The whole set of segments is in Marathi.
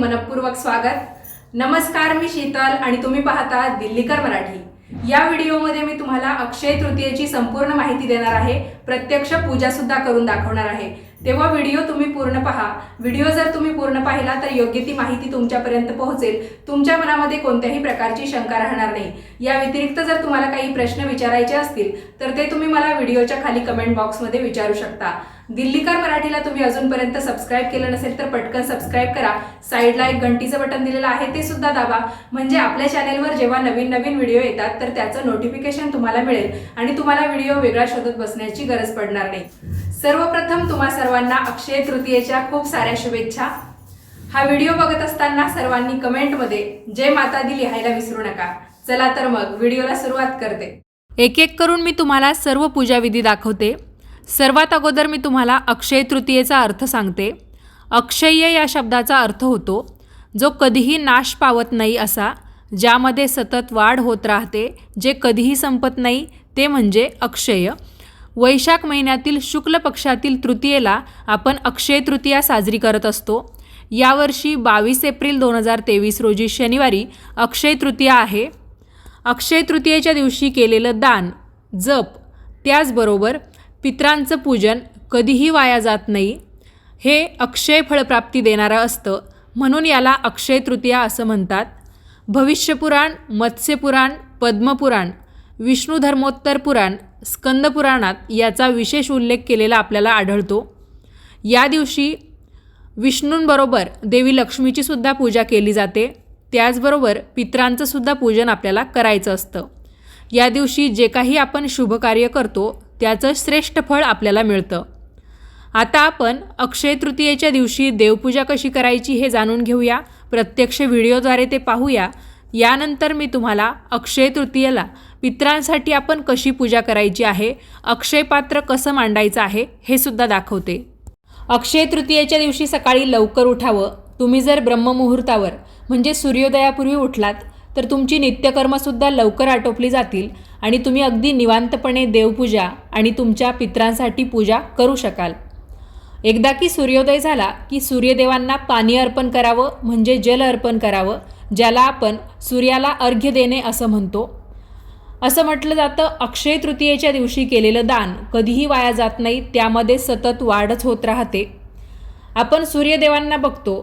मनपूर्वक स्वागत. नमस्कार मी शीतल आणि तुम्ही पाहता दिल्लीकर मराठी. या व्हिडिओमध्ये मी तुम्हाला अक्षय तृतीयेची संपूर्ण माहिती देणार आहे. प्रत्यक्ष पूजा सुद्धा करून दाखवणार आहे. तेव्हा व्हिडिओ तुम्ही पूर्ण पहा. व्हिडिओ जर तुम्ही पूर्ण पाहिला तर योग्य ती माहिती तुमच्यापर्यंत पोहोचेल. तुमच्या मनामध्ये कोणत्याही प्रकारची शंका राहणार नाही. या व्यतिरिक्त जर तुम्हाला काही प्रश्न विचारायचे असतील तर ते तुम्ही मला व्हिडिओच्या खाली कमेंट बॉक्समध्ये विचारू शकता. दिल्लीकर मराठीला तुम्ही अजूनपर्यंत सबस्क्राईब केलं नसेल तर पटकन सबस्क्राईब करा. साईडला एक घंटीचं बटन दिलेलं आहे ते सुद्धा दाबा. म्हणजे आपल्या चॅनेलवर जेव्हा नवीन नवीन व्हिडिओ येतात तर त्याचं नोटिफिकेशन तुम्हाला मिळेल. आणि तुम्हाला व्हिडिओ वेगळा शोधत बसण्याची गरज पडणार नाही. सर्वप्रथम तुम्हा सर्वांना अक्षय तृतीयेच्या खूप साऱ्या शुभेच्छा. हा व्हिडिओ बघत असताना सर्वांनी कमेंटमध्ये जय माता दी लिहायला विसरू नका. चला तर मग व्हिडिओला सुरुवात करते. एक एक करून मी तुम्हाला सर्व पूजाविधी दाखवते. सर्वात अगोदर मी तुम्हाला अक्षय तृतीयेचा अर्थ सांगते. अक्षय्य या शब्दाचा अर्थ होतो जो कधीही नाश पावत नाही असा ज्यामध्ये सतत वाढ होत राहते जे कधीही संपत नाही ते म्हणजे अक्षय वैशाख महिन्यातील शुक्ल पक्षातील तृतीयेला आपण अक्षय तृतीया साजरी करत असतो. यावर्षी बावीस एप्रिल दोन हजार तेवीस रोजी शनिवारी अक्षय तृतीया आहे. अक्षय तृतीयेच्या दिवशी केलेलं दान जप त्याचबरोबर पित्रांचं पूजन कधीही वाया जात नाही. हे अक्षय फळप्राप्ती देणारं असतं. म्हणून याला अक्षय तृतीया असं म्हणतात. भविष्यपुराण मत्स्यपुराण पद्मपुराण विष्णू धर्मोत्तर पुराण स्कंदपुराणात याचा विशेष उल्लेख केलेला आपल्याला आढळतो. या दिवशी विष्णूंबरोबर देवी लक्ष्मीची सुद्धा पूजा केली जाते. त्याचबरोबर पित्रांचं सुद्धा पूजन आपल्याला करायचं असतं. या दिवशी जे काही आपण शुभ कार्य करतो त्याचं श्रेष्ठ फळ आपल्याला मिळतं. आता आपण अक्षय तृतीयेच्या दिवशी देवपूजा कशी करायची हे जाणून घेऊया. प्रत्यक्ष व्हिडिओद्वारे ते पाहूया. यानंतर मी तुम्हाला अक्षय तृतीयेला पित्रांसाठी आपण कशी पूजा करायची आहे अक्षय पात्र कसं मांडायचं आहे हे सुद्धा दाखवते. अक्षय तृतीयेच्या दिवशी सकाळी लवकर उठावं. तुम्ही जर ब्रह्ममुहूर्तावर म्हणजे सूर्योदयापूर्वी उठलात तर तुमची नित्यकर्मसुद्धा लवकर आटोपली जातील आणि तुम्ही अगदी निवांतपणे देवपूजा आणि तुमच्या पित्रांसाठी पूजा करू शकाल. एकदा की सूर्योदय झाला की सूर्यदेवांना पाणी अर्पण करावं म्हणजे जल अर्पण करावं ज्याला आपण सूर्याला अर्घ्य देणे असं म्हणतो. असं म्हटलं जातं अक्षय तृतीयेच्या दिवशी केलेलं दान कधीही वाया जात नाही त्यामध्ये सतत वाढच होत राहते. आपण सूर्यदेवांना बघतो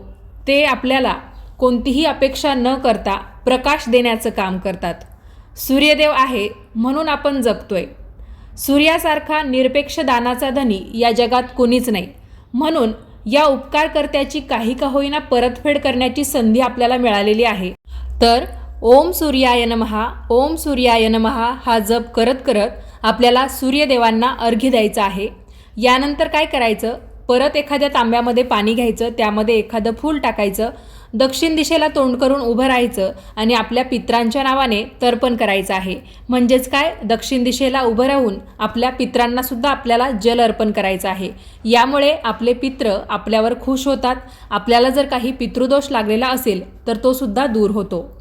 ते आपल्याला कोणतीही अपेक्षा न करता प्रकाश देण्याचं काम करतात. सूर्यदेव आहे म्हणून आपण जगतोय सूर्यासारखा निरपेक्ष दानाचा धनी या जगात कोणीच नाही. म्हणून या उपकारकर्त्याची काही का होईना परतफेड करण्याची संधी आपल्याला मिळालेली आहे. तर ओम सूर्याय नमहा ओम सूर्याय नमहा हा जप करत करत आपल्याला सूर्यदेवांना अर्घ्य द्यायचा आहे. यानंतर काय करायचं? परत एखाद्या तांब्यामध्ये पाणी घ्यायचं त्यामध्ये एखादं फूल टाकायचं दक्षिण दिशेला तोंड करून उभं राहायचं आणि आपल्या पित्रांच्या नावाने तर्पण करायचं आहे. म्हणजेच काय? दक्षिण दिशेला उभं राहून आपल्या पित्रांना सुद्धा आपल्याला जल अर्पण करायचं आहे. यामुळे आपले पित्र आपल्यावर खुश होतात. आपल्याला जर काही पितृदोष लागलेला असेल तर तो सुद्धा दूर होतो.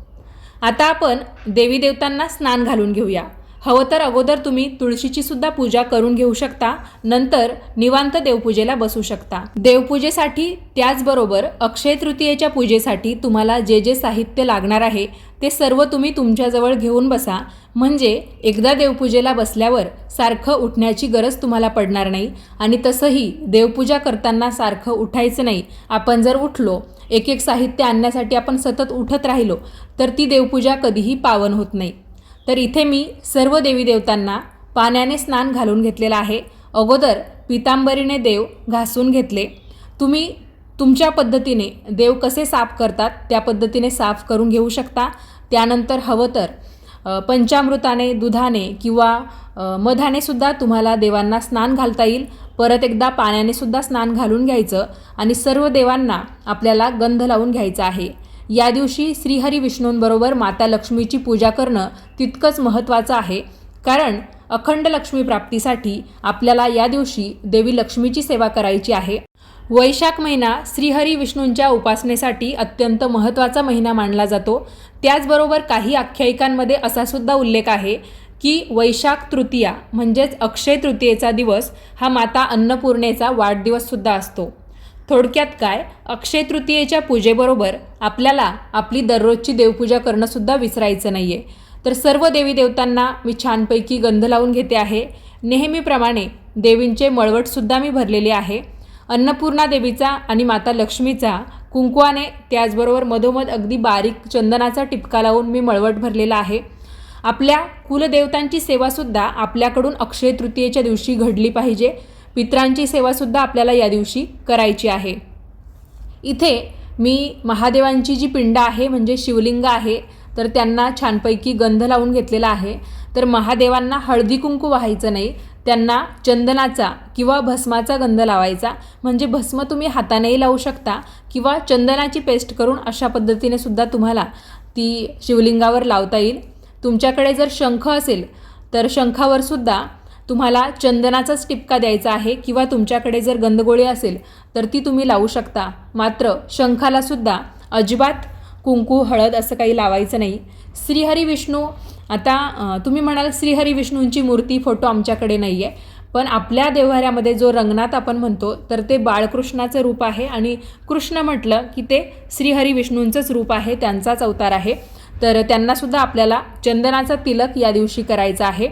आता आपण देवी देवतांना स्नान घालून घेऊया. हवं तर अगोदर तुम्ही तुळशीची सुद्धा पूजा करून घेऊ शकता नंतर निवांत देवपूजेला बसू शकता. देवपूजेसाठी त्याचबरोबर अक्षय तृतीयेच्या पूजेसाठी तुम्हाला जे जे साहित्य लागणार आहे ते सर्व तुम्ही तुमच्याजवळ घेऊन बसा. म्हणजे एकदा देवपूजेला बसल्यावर सारखं उठण्याची गरज तुम्हाला पडणार नाही आणि तसंही देवपूजा करताना सारखं उठायचं नाही. आपण जर उठलो एक एक साहित्य आणण्यासाठी आपण सतत उठत राहिलो तर ती देवपूजा कधीही पावन होत नाही. तर इथे मी सर्व देवी देवतांना पाण्याने स्नान घालून घेतलेलं आहे. अगोदर पितांबरीने देव घासून घेतले. तुम्ही तुमच्या पद्धतीने देव कसे साफ करतात त्या पद्धतीने साफ करून घेऊ शकता. त्यानंतर हवं तर पंचामृताने दुधाने किंवा मधाने सुद्धा तुम्हाला देवांना स्नान घालता येईल. परत एकदा पाण्याने सुद्धा स्नान घालून घ्यायचं आणि सर्व देवांना आपल्याला गंध लावून घ्यायचा आहे. या दिवशी श्रीहरी विष्णूंबरोबर माता लक्ष्मीची पूजा करणं तितकंच महत्त्वाचं आहे. कारण अखंड लक्ष्मी प्राप्तीसाठी आपल्याला या दिवशी देवी लक्ष्मीची सेवा करायची आहे. वैशाख महिना श्रीहरी विष्णूंच्या उपासनेसाठी अत्यंत महत्त्वाचा महिना मानला जातो. त्याचबरोबर काही आख्यायिकांमध्ये असा सुद्धा उल्लेख आहे की वैशाख तृतीया म्हणजेच अक्षय तृतीयेचा दिवस हा माता अन्नपूर्णेचा वाढदिवससुद्धा असतो. थोडक्यात काय? अक्षय तृतीयेच्या पूजेबरोबर आपल्याला आपली दररोजची देवपूजा करणंसुद्धा विसरायचं नाही आहे तर सर्व देवी देवतांना मी छानपैकी गंध लावून घेते आहे. नेहमीप्रमाणे देवींचे मळवटसुद्धा मी भरलेले आहे. अन्नपूर्णा देवीचा आणि माता लक्ष्मीचा कुंकुवाने त्याचबरोबर मधोमध अगदी बारीक चंदनाचा टिपका लावून मी मळवट भरलेला आहे. आपल्या कुलदेवतांची सेवासुद्धा आपल्याकडून अक्षय तृतीयेच्या दिवशी घडली पाहिजे. पित्रांची सेवासुद्धा आपल्याला या दिवशी करायची आहे. इथे मी महादेवांची जी पिंड आहे म्हणजे शिवलिंग आहे तर त्यांना छानपैकी गंध लावून घेतलेला आहे. तर महादेवांना हळदी कुंकू व्हायचं नाही त्यांना चंदनाचा किंवा भस्माचा गंध लावायचा. म्हणजे भस्म तुम्ही हातानेही लावू शकता किंवा चंदनाची पेस्ट करून अशा पद्धतीने सुद्धा तुम्हाला ती शिवलिंगावर लावता येईल. तुमच्याकडे जर शंख असेल तर शंखावर सुद्धा तुम्हाला चंदनाचाच टिपका द्यायचा आहे किंवा तुमच्याकडे जर गंधगोळी असेल तर ती तुम्ही लावू शकता. मात्र शंखाला सुद्धा अजिबात कुंकू हळद असं काही लावायचं नाही. श्रीहरी विष्णू आता तुम्ही म्हणाल श्रीहरी विष्णूंची मूर्ती फोटो आमच्याकडे नाही आहे पण आपल्या देवहऱ्यामध्ये जो रंगनाथ आपण म्हणतो तर ते बाळकृष्णाचं रूप आहे आणि कृष्ण म्हटलं की ते श्रीहरी विष्णूंचंच रूप आहे त्यांचाच अवतार आहे. तर त्यांनासुद्धा आपल्याला चंदनाचा तिलक या दिवशी करायचा आहे.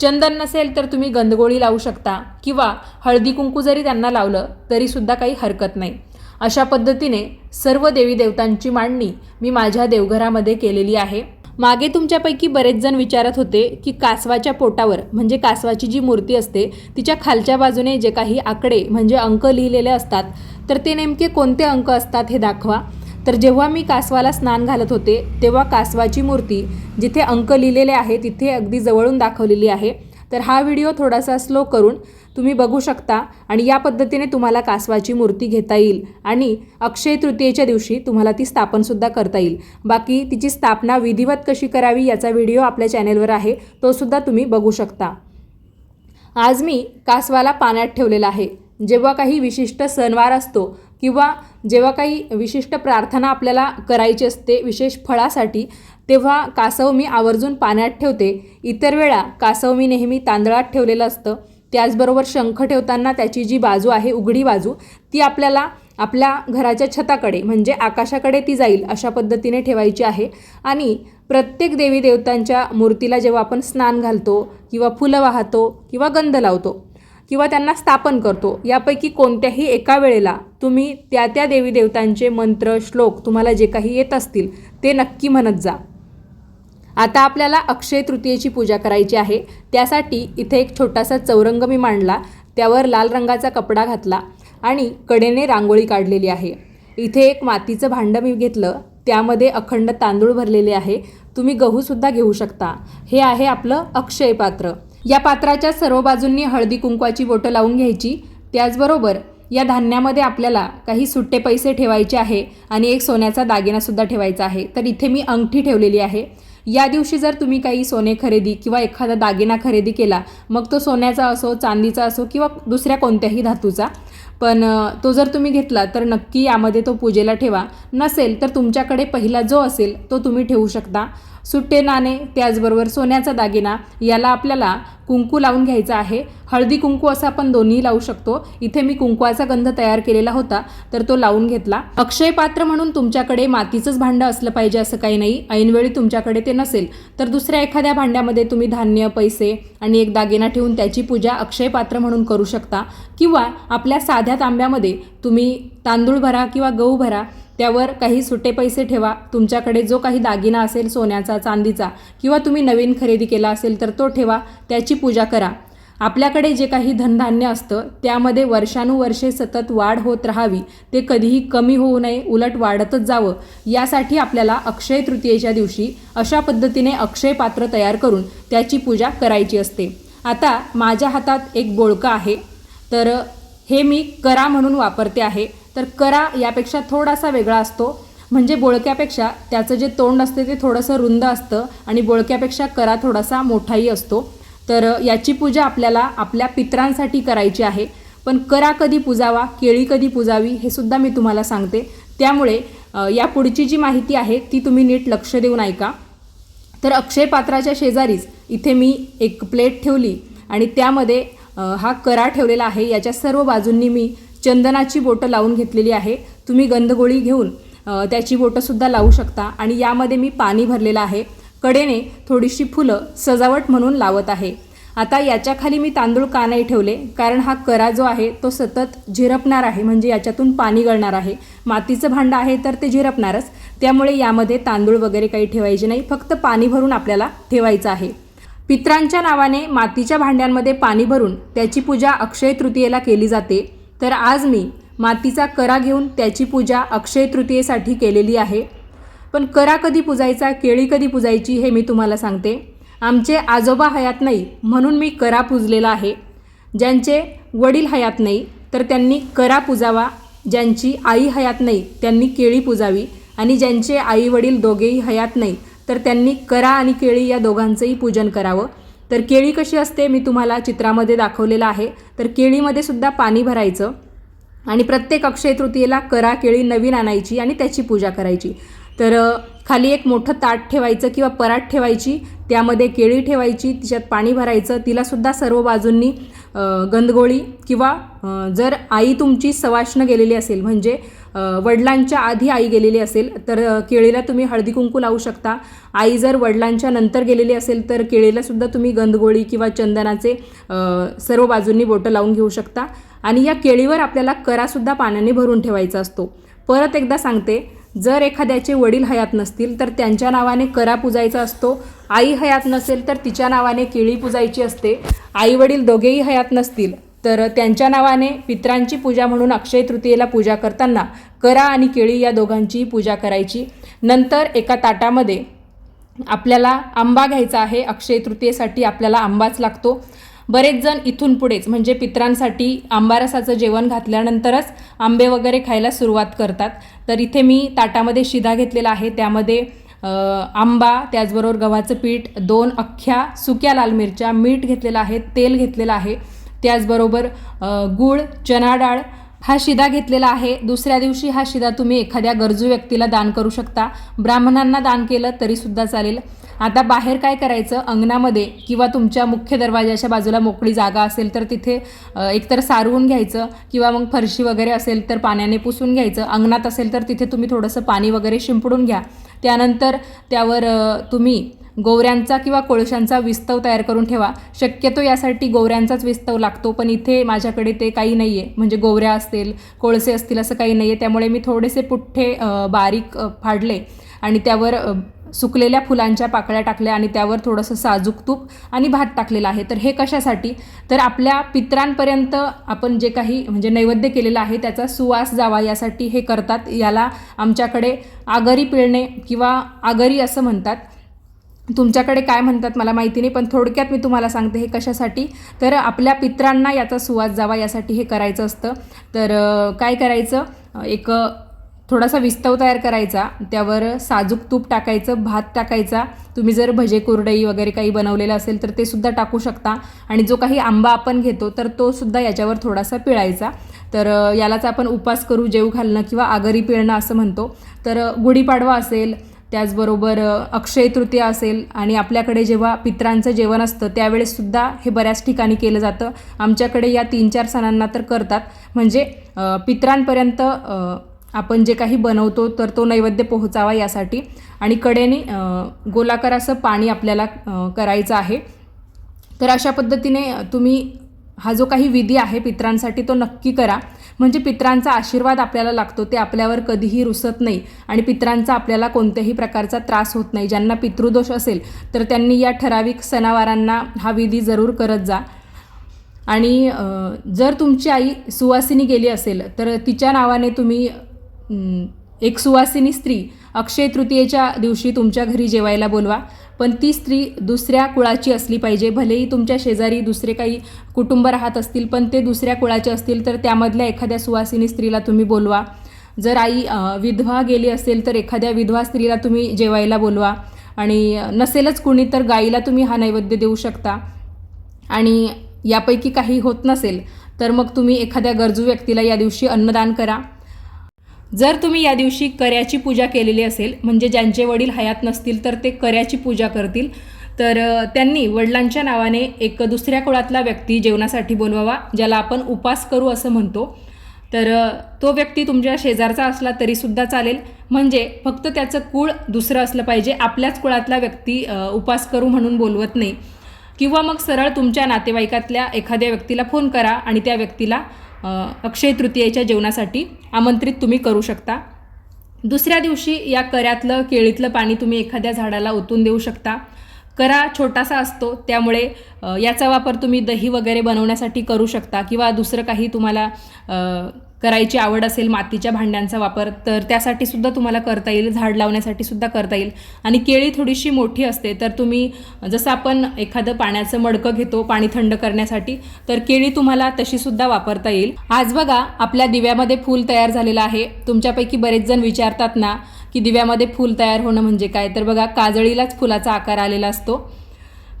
चंदन नसेल तर तुम्ही गंधगोळी लावू शकता किंवा हळदी कुंकू जरी त्यांना लावलं तरीसुद्धा काही हरकत नाही. अशा पद्धतीने सर्व देवी देवतांची मांडणी मी माझ्या देवघरामध्ये केलेली आहे. मागे तुमच्यापैकी बरेच जण विचारत होते की कासवाच्या पोटावर म्हणजे कासवाची जी मूर्ती असते तिच्या खालच्या बाजूने जे काही आकडे म्हणजे अंक लिहिलेले असतात तर ते नेमके कोणते अंक असतात हे दाखवा. तर जेव्हा मी कासवाला स्नान घालत होते तेव्हा कासवाची मूर्ती जिथे अंक लिहिलेले आहे तिथे अगदी जवळून दाखवलेली आहे. तर हा व्हिडिओ थोडासा स्लो करून तुम्ही बघू शकता आणि या पद्धतीने तुम्हाला कासवाची मूर्ती घेता येईल आणि अक्षय तृतीयेच्या दिवशी तुम्हाला ती स्थापनसुद्धा करता येईल. बाकी तिची स्थापना विधिवत कशी करावी याचा व्हिडिओ आपल्या चॅनेलवर आहे तोसुद्धा तुम्ही बघू शकता. आज मी कासवाला पाण्यात ठेवलेला आहे. जेव्हा काही विशिष्ट सणवार असतो किंवा जेव्हा काही विशिष्ट प्रार्थना आपल्याला करायची असते विशेष फळासाठी तेव्हा कासव मी आवर्जून पाण्यात ठेवते. इतर वेळा कासव मी नेहमी तांदळात ठेवलेलं असतं. त्याचबरोबर शंख ठेवताना त्याची जी बाजू आहे उघडी बाजू ती आपल्याला आपल्या घराच्या छताकडे म्हणजे आकाशाकडे ती जाईल अशा पद्धतीने ठेवायची आहे. आणि प्रत्येक देवी देवतांच्या मूर्तीला जेव्हा आपण स्नान घालतो किंवा फुलं वाहतो किंवा गंध लावतो किंवा त्यांना स्थापन करतो. यापैकी कोणत्याही एका वेळेला तुम्ही त्या त्या देवी देवतांचे मंत्र श्लोक तुम्हाला जे काही येत असतील ते नक्की म्हणत जा. आता आपल्याला अक्षय तृतीयेची पूजा करायची आहे. त्यासाठी इथे एक छोटासा चौरंग मी मांडला. त्यावर लाल रंगाचा कपडा घातला आणि कडेने रांगोळी काढलेली आहे. इथे एक मातीचं भांडं मी घेतलं. त्यामध्ये अखंड तांदूळ भरलेले आहे. तुम्ही गहूसुद्धा घेऊ शकता. हे आहे आपलं अक्षय पात्र या पात्राच्या सर्व बाजूंनी हळदी कुंकवाची बोटं लावून घ्यायची. त्याचबरोबर या धान्यामध्ये आपल्याला काही सुट्टे पैसे ठेवायचे आहे आणि एक सोन्याचा दागिनासुद्धा ठेवायचा आहे. तर इथे मी अंगठी ठेवलेली आहे. या दिवशी जर तुम्ही काही सोने खरेदी किंवा एखादा दागिना खरेदी केला मग तो सोन्याचा असो चांदीचा असो किंवा दुसऱ्या कोणत्याही धातूचा पण तो जर तुम्ही घेतला तर नक्की यामध्ये तो पूजेला ठेवा. नसेल तर तुमच्याकडे पहिला जो असेल तो तुम्ही ठेवू शकता. सुट्टे नाणे त्याचबरोबर सोन्याचा दागिना याला आपल्याला कुंकू लावून घ्यायचा आहे. हळदी कुंकू असं आपण दोन्ही लावू शकतो. इथे मी कुंकवाचा गंध तयार केलेला होता तर तो लावून घेतला. अक्षय पात्र म्हणून तुमच्याकडे मातीचंच भांडं असलं पाहिजे असं काही नाही. ऐनवेळी तुमच्याकडे ते नसेल तर दुसऱ्या एखाद्या भांड्यामध्ये तुम्ही धान्य पैसे आणि एक दागिना ठेवून त्याची पूजा अक्षय पात्र म्हणून करू शकता. किंवा आपल्या साध्या तांब्यामध्ये तुम्ही तांदूळ भरा किंवा गहू भरा त्यावर काही सुटे पैसे ठेवा. तुमच्याकडे जो काही दागिना असेल सोन्याचा चांदीचा किंवा तुम्ही नवीन खरेदी केला असेल तर तो ठेवा त्याची पूजा करा. आपल्याकडे जे काही धनधान्य असतं त्यामध्ये वर्षानुवर्षे सतत वाढ होत राहावी. ते कधीही कमी होऊ नये उलट वाढतच जावं. यासाठी आपल्याला अक्षय तृतीयेच्या दिवशी अशा पद्धतीने अक्षय पात्र तयार करून त्याची पूजा करायची असते. आता माझ्या हातात एक बोळकं आहे. तर हे मी करा म्हणून वापरते आहे. तर करा यापेक्षा थोडासा वेगळा असतो. म्हणजे बोळक्यापेक्षा त्याचं जे तोंड असते ते थोडंसं रुंद असतं आणि बोळक्यापेक्षा करा थोडासा मोठाही असतो. तर याची पूजा आपल्याला आपल्या पित्रांसाठी करायची आहे. पण करा कधी पुजावा केळी कधी पुजावी हे सुद्धा मी तुम्हाला सांगते. त्यामुळे या पुढची जी माहिती आहे ती तुम्ही नीट लक्ष देऊन ऐका. तर अक्षय पात्राच्या शेजारीच इथे मी एक प्लेट ठेवली आणि त्यामध्ये हा करा ठेवलेला आहे. याच्या सर्व बाजूंनी मी चंदनाची बोटं लावून घेतलेली आहे. तुम्ही गंधगोळी घेऊन त्याची बोटंसुद्धा लावू शकता. आणि यामध्ये मी पाणी भरलेलं आहे. कडेने थोडीशी फुलं सजावट म्हणून लावत आहे. आता याच्याखाली मी तांदूळ का नाही ठेवले? कारण हा करा जो आहे तो सतत झिरपणार आहे. म्हणजे याच्यातून पाणी गळणार आहे. मातीचं भांडं आहे तर ते झिरपणारच. त्यामुळे यामध्ये तांदूळ वगैरे काही ठेवायचे नाही. फक्त पाणी भरून आपल्याला ठेवायचं आहे. पित्रांच्या नावाने मातीच्या भांड्यांमध्ये पाणी भरून त्याची पूजा अक्षय तृतीयेला केली जाते. तर आज मी मातीचा करा घेऊन त्याची पूजा अक्षय तृतीयेसाठी केलेली आहे. पण करा कधी पुजायचा केळी कधी पुजायची हे मी तुम्हाला सांगते. आमचे आजोबा हयात नाही म्हणून मी करा पुजलेला आहे. ज्यांचे वडील हयात नाही तर त्यांनी करा पुजावा. ज्यांची आई हयात नाही त्यांनी केळी पुजावी. आणि ज्यांचे आई वडील दोघेही हयात नाही तर त्यांनी करा आणि केळी या दोघांचंही पूजन करावं. तर केळी कशी असते मी तुम्हाला चित्रामध्ये दाखवलेलं आहे. तर केळीमध्ये सुद्धा पाणी भरायचं आणि प्रत्येक अक्षय तृतीयेला करा केळी नवीन आणायची आणि त्याची पूजा करायची. तर खाली एक मोठं ताट ठेवायचं किंवा परात ठेवायची त्यामध्ये केळी ठेवायची तिच्यात पाणी भरायचं तिलासुद्धा सर्व बाजूंनी गंदगोळी किंवा जर आई तुमची सवाशनं गेलेली असेल म्हणजे वडिलांच्या आधी आई गेलेली असेल तर केळीला तुम्ही हळदी कुंकू लावू शकता. आई जर वडिलांच्या नंतर गेलेली असेल तर केळीलासुद्धा तुम्ही गंदगोळी किंवा चंदनाचे सर्व बाजूंनी बोटं लावून घेऊ शकता. आणि या केळीवर आपल्याला करासुद्धा पाण्याने भरून ठेवायचा असतो. परत एकदा सांगते जर एखाद्याचे वडील हयात नसतील तर त्यांच्या नावाने करा पुजायचा असतो. आई हयात नसेल तर तिच्या नावाने केळी पुजायची असते. आई वडील दोघेही हयात नसतील तर त्यांच्या नावाने पित्रांची पूजा म्हणून अक्षय तृतीयेला पूजा करताना करा आणि केळी या दोघांचीही पूजा करायची. नंतर एका ताटामध्ये आपल्याला आंबा घ्यायचा आहे. अक्षय तृतीयेसाठी आपल्याला आंबाच लागतो. बरेच जण इथून पुढेच म्हणजे पित्रांसाठी आंबारसाचं जेवण घातल्यानंतरच आंबे वगैरे खायला सुरुवात करतात. तर इथे मी ताटामध्ये शिधा घेतलेला आहे. त्यामध्ये आंबा त्याचबरोबर गव्हाचं पीठ दोन अख्ख्या सुक्या लाल मिरच्या मीठ घेतलेलं आहे तेल घेतलेलं आहे. त्याचबरोबर गूळ चणा डाळ हा शिदा घेतलेला आहे. दुसऱ्या दिवशी हा शिदा तुम्ही एखाद्या गरजू व्यक्तीला दान करू शकता. ब्राह्मणांना दान केलं तरीसुद्धा चालेल. आता बाहेर काय करायचं? अंगणामध्ये किंवा तुमच्या मुख्य दरवाजाच्या बाजूला मोकळी जागा असेल तर तिथे एकतर सारवून घ्यायचं किंवा मग फरशी वगैरे असेल तर पाण्याने पुसून घ्यायचं. अंगणात असेल तर तिथे तुम्ही थोडंसं पाणी वगैरे शिंपडून घ्या. त्यानंतर त्यावर तुम्ही गोवऱ्यांचा किंवा कोळशांचा विस्तव तयार करून ठेवा. शक्यतो यासाठी गोवऱ्यांचाच विस्तव लागतो पण इथे माझ्याकडे ते काही नाही आहे म्हणजे गोवऱ्या असतील कोळसे असतील असं काही नाही आहे त्यामुळे मी थोडेसे पुठ्ठे बारीक फाडले आणि त्यावर सुकलेल्या फुलांच्या पाकळ्या टाकल्या आणि त्यावर थोडंसं साजूक तूप आणि भात टाकलेला आहे. तर हे कशासाठी? तर आपल्या पित्रांपर्यंत आपण जे काही म्हणजे नैवेद्य केलेलं आहे त्याचा सुवास जावा यासाठी हे करतात. याला आमच्याकडे आगरी पिळणे किंवा आगरी असं म्हणतात. तुमच्याकडे काय म्हणतात मला माहिती नाही पण थोडक्यात मी तुम्हाला सांगते हे कशासाठी. तर आपल्या पित्रांना याचा सुवास जावा यासाठी हे करायचं असतं. तर काय करायचं? एक थोडासा विस्तव तयार करायचा. त्यावर साजूक तूप टाकायचं भात टाकायचा. तुम्ही जर भजे कुरडई वगैरे काही बनवलेलं असेल तर ते सुद्धा टाकू शकता. आणि जो काही आंबा आपण घेतो तर तो सुद्धा याच्यावर थोडासा पिळायचा. तर यालाच आपण उपास करू जेव घालणं किंवा आगरी पिळणं असं म्हणतो. तर गुढीपाडवा असेल त्याचबरोबर अक्षय तृतीया असेल आणि आपल्याकडे जेव्हा पित्रांचं जेवण असतं त्यावेळेससुद्धा हे बऱ्याच ठिकाणी केलं जातं. आमच्याकडे या तीन चार सणांना तर करतात. म्हणजे पित्रांपर्यंत आपण जे काही बनवतो तर तो नैवेद्य पोहोचावा यासाठी. आणि कडेने गोलाकार असं पाणी आपल्याला करायचं आहे. तर अशा पद्धतीने तुम्ही हा जो काही विधी आहे पित्रांसाठी तो नक्की करा. म्हणजे पित्रांचा आशीर्वाद आपल्याला लागतो ते आपल्यावर कधीही रुसत नाही आणि पित्रांचा आपल्याला कोणत्याही प्रकारचा त्रास होत नाही. ज्यांना पितृदोष असेल तर त्यांनी या ठराविक सणावारांना हा विधी जरूर करत जा. आणि जर तुमची आई सुवासिनी गेली असेल तर तिच्या नावाने तुम्ही एक सुवासिनी स्त्री अक्षय तृतीयेच्या दिवशी तुमच्या घरी जेवायला बोलवा. पण ती स्त्री दुसऱ्या कुळाची असली पाहिजे. भलेही तुमच्या शेजारी दुसरे काही कुटुंब राहत असतील पण ते दुसऱ्या कुळाचे असतील तर त्यामधल्या एखाद्या सुवासिनी स्त्रीला तुम्ही बोलवा. जर आई विधवा गेली असेल तर एखाद्या विधवा स्त्रीला तुम्ही जेवायला बोलवा. आणि नसेलच कुणी तर गाईला तुम्ही हा नैवेद्य देऊ शकता. आणि यापैकी काही होत नसेल तर मग तुम्ही एखाद्या गरजू व्यक्तीला या दिवशी अन्नदान करा. जर तुम्ही या दिवशी कर्याची पूजा केलेली असेल म्हणजे ज्यांचे वडील हयात नसतील तर ते कर्याची पूजा करतील. तर त्यांनी वडिलांच्या नावाने एक दुसऱ्या कुळातला व्यक्ती जेवणासाठी बोलवावा ज्याला आपण उपास करू असं म्हणतो. तर तो व्यक्ती तुमच्या शेजारचा असला तरीसुद्धा चालेल. म्हणजे फक्त त्याचं कुळ दुसरं असलं पाहिजे. आपल्याच कुळातला व्यक्ती उपास करू म्हणून बोलवत नाही. किंवा मग सरळ तुमच्या नातेवाईकातल्या एखाद्या व्यक्तीला फोन करा आणि त्या व्यक्तीला अक्षय तृतीयेच्या जेवणासाठी आमंत्रित तुम्ही करू शकता. दुसऱ्या दिवशी या कऱ्यातलं केळीतलं पाणी तुम्ही एखाद्या झाडाला ओतून देऊ शकता. करा छोटासा असतो त्यामुळे याचा वापर तुम्ही दही वगैरे बनवण्यासाठी करू शकता किंवा दुसरं काही तुम्हाला करायची आवड असेल मातीच्या भांड्यांचा वापर तर त्यासाठी सुद्धा तुम्हाला करता येईल झाड लावण्यासाठी सुद्धा करता येईल. आणि केळी थोडीशी मोठी असते तर तुम्ही जसं आपण एखादं पाण्याचं मडकं घेतो पाणी थंड करण्यासाठी तर केळी तुम्हाला तशी सुद्धा वापरता येईल. आज बघा आपल्या दिव्यामध्ये फूल तयार झालेलं आहे. तुमच्यापैकी बरेच जण विचारतात ना की दिव्यामध्ये फूल तयार होणं म्हणजे काय? तर बघा काजळीलाच फुलाचा आकार आलेला असतो.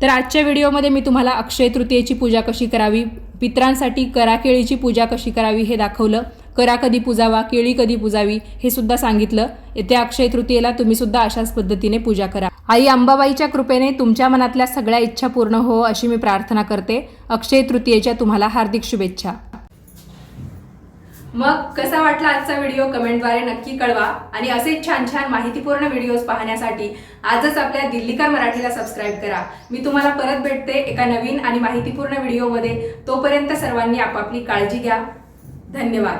तर आजच्या व्हिडिओमध्ये मी तुम्हाला अक्षय तृतीयेची पूजा कशी करावी पित्रांसाठी करा केळीची पूजा कशी करावी हे दाखवलं करा कधी पूजावा केळी कधी पूजावी हे सुद्धा सांगितलं. येत्या अक्षय तृतीयेला तुम्ही सुद्धा अशाच पद्धतीने पूजा करा. आई अंबाबाईच्या कृपेने तुमच्या मनातल्या सगळ्या इच्छा पूर्ण हो अशी मी प्रार्थना करते. अक्षय तृतीयेच्या तुम्हाला हार्दिक शुभेच्छा. मग कसा वाटला आजचा व्हिडिओ कमेंटद्वारे नक्की कळवा आणि असेच छान छान माहितीपूर्ण व्हिडिओज पाहण्यासाठी आजच आपल्या दिल्लीकर मराठीला सबस्क्राईब करा. मी तुम्हाला परत भेटते एका नवीन आणि माहितीपूर्ण व्हिडिओमध्ये. तोपर्यंत सर्वांनी आपापली काळजी घ्या. धन्यवाद.